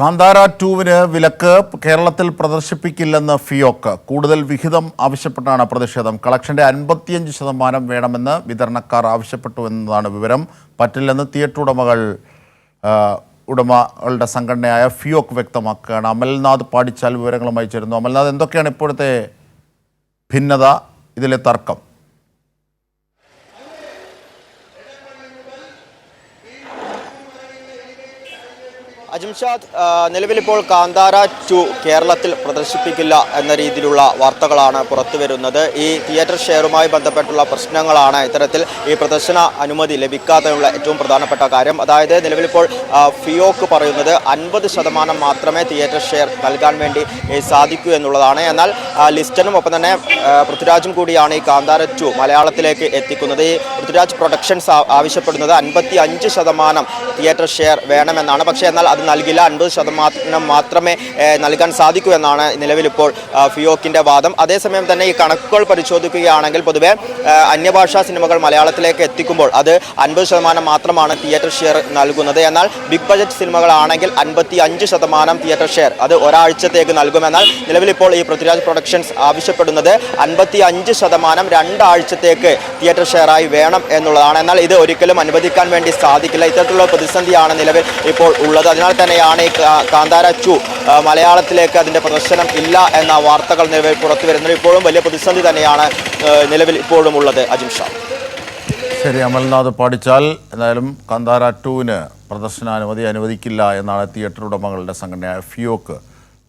കാന്താര ടൂവിന് വിലക്ക് കേരളത്തിൽ പ്രദർശിപ്പിക്കില്ലെന്ന് ഫിയോക്ക് കൂടുതൽ വിഹിതം ആവശ്യപ്പെട്ടാണ് പ്രതിഷേധം. കളക്ഷന്റെ അൻപത്തിയഞ്ച് ശതമാനം വേണമെന്ന് വിതരണക്കാർ ആവശ്യപ്പെട്ടു എന്നതാണ് വിവരം. പറ്റില്ലെന്ന് തിയേറ്റർ ഉടമകൾ ഉടമകളുടെ സംഘടനയായ ഫിയോക്ക് വ്യക്തമാക്കുകയാണ്. അമൽനാഥ് പാടിച്ചാൽ വിവരങ്ങളുമായി ചേരുന്നു. അമൽനാഥ് എന്തൊക്കെയാണ് ഇപ്പോഴത്തെ ഭിന്നത? ഇതിലെ തർക്കം. അജിംഷാദ് നിലവിലിപ്പോൾ കാന്താര ടു കേരളത്തിൽ പ്രദർശിപ്പിക്കില്ല എന്ന രീതിയിലുള്ള വാർത്തകളാണ് പുറത്തു വരുന്നത്. ഈ തിയേറ്റർ ഷെയറുമായി ബന്ധപ്പെട്ടുള്ള പ്രശ്നങ്ങളാണ് ഇത്തരത്തിൽ ഈ പ്രദർശന അനുമതി ലഭിക്കാത്തതിനുള്ള ഏറ്റവും പ്രധാനപ്പെട്ട കാര്യം. അതായത് നിലവിലിപ്പോൾ ഫിയോക്ക് പറയുന്നത് അൻപത് ശതമാനം മാത്രമേ തിയേറ്റർ ഷെയർ നൽകാൻ വേണ്ടി സാധിക്കൂ എന്നുള്ളതാണ്. എന്നാൽ ലിസ്റ്റനും ഒപ്പം തന്നെ പൃഥ്വിരാജും കൂടിയാണ് ഈ കാന്താര ടു മലയാളത്തിലേക്ക് എത്തിക്കുന്നത്. ഈ പൃഥ്വിരാജ് പ്രൊഡക്ഷൻസ് ആവശ്യപ്പെടുന്നത് അൻപത്തി അഞ്ച് ശതമാനം തിയേറ്റർ ഷെയർ വേണമെന്നാണ്. പക്ഷേ എന്നാൽ അത് നൽകില്ല. അൻപത് ശതമാനം മാത്രമേ നൽകാൻ സാധിക്കൂ എന്നാണ് നിലവിലിപ്പോൾ ഫിയോക്കിന്റെ വാദം. അതേസമയം തന്നെ ഈ കണക്കുകൾ പരിശോധിക്കുകയാണെങ്കിൽ പൊതുവെ അന്യഭാഷാ സിനിമകൾ മലയാളത്തിലേക്ക് എത്തിക്കുമ്പോൾ അത് അൻപത് ശതമാനം മാത്രമാണ് തിയേറ്റർ ഷെയർ നൽകുന്നത്. എന്നാൽ ബിഗ് ബജറ്റ് സിനിമകളാണെങ്കിൽ അൻപത്തി അഞ്ച് ശതമാനം തിയേറ്റർ ഷെയർ അത് ഒരാഴ്ചത്തേക്ക് നൽകുമെന്നാൽ നിലവിലിപ്പോൾ ഈ പൃഥ്വിരാജ് പ്രൊഡക്ഷൻസ് ആവശ്യപ്പെടുന്നത് അൻപത്തി അഞ്ച് ശതമാനം രണ്ടാഴ്ചത്തേക്ക് തിയേറ്റർ ഷെയറായി വേണം എന്നുള്ളതാണ്. എന്നാൽ ഇത് ഒരിക്കലും അനുവദിക്കാൻ വേണ്ടി സാധിക്കില്ല. ഇത്തരത്തിലുള്ള പ്രതിസന്ധിയാണ് നിലവിൽ ഇപ്പോൾ ഉള്ളത്. അതിനാൽ തന്നെയാണ് ഈ കാന്താര ടു മലയാളത്തിലേക്ക് അതിന്റെ പ്രദർശനം ഇല്ല എന്ന വാർത്തകൾ നിലവിൽ പുറത്തു വരുന്നത് ഇപ്പോഴും വലിയ പ്രതിസന്ധി തന്നെയാണ് നിലവിൽ ഇപ്പോഴും ഉള്ളത് അജിം ഷാ. ശരി അമൽനാഥ് പാടിച്ചാൽ എന്തായാലും കാന്താര ടൂവിന് പ്രദർശനാനുമതി അനുവദിക്കില്ല എന്നാണ് തിയേറ്റർ ഉടമകളുടെ സംഘടനയായ ഫിയോക്ക്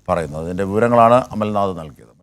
പറയുന്നത്. അതിന്റെ വിവരങ്ങളാണ് അമൽനാഥ് നൽകിയത്.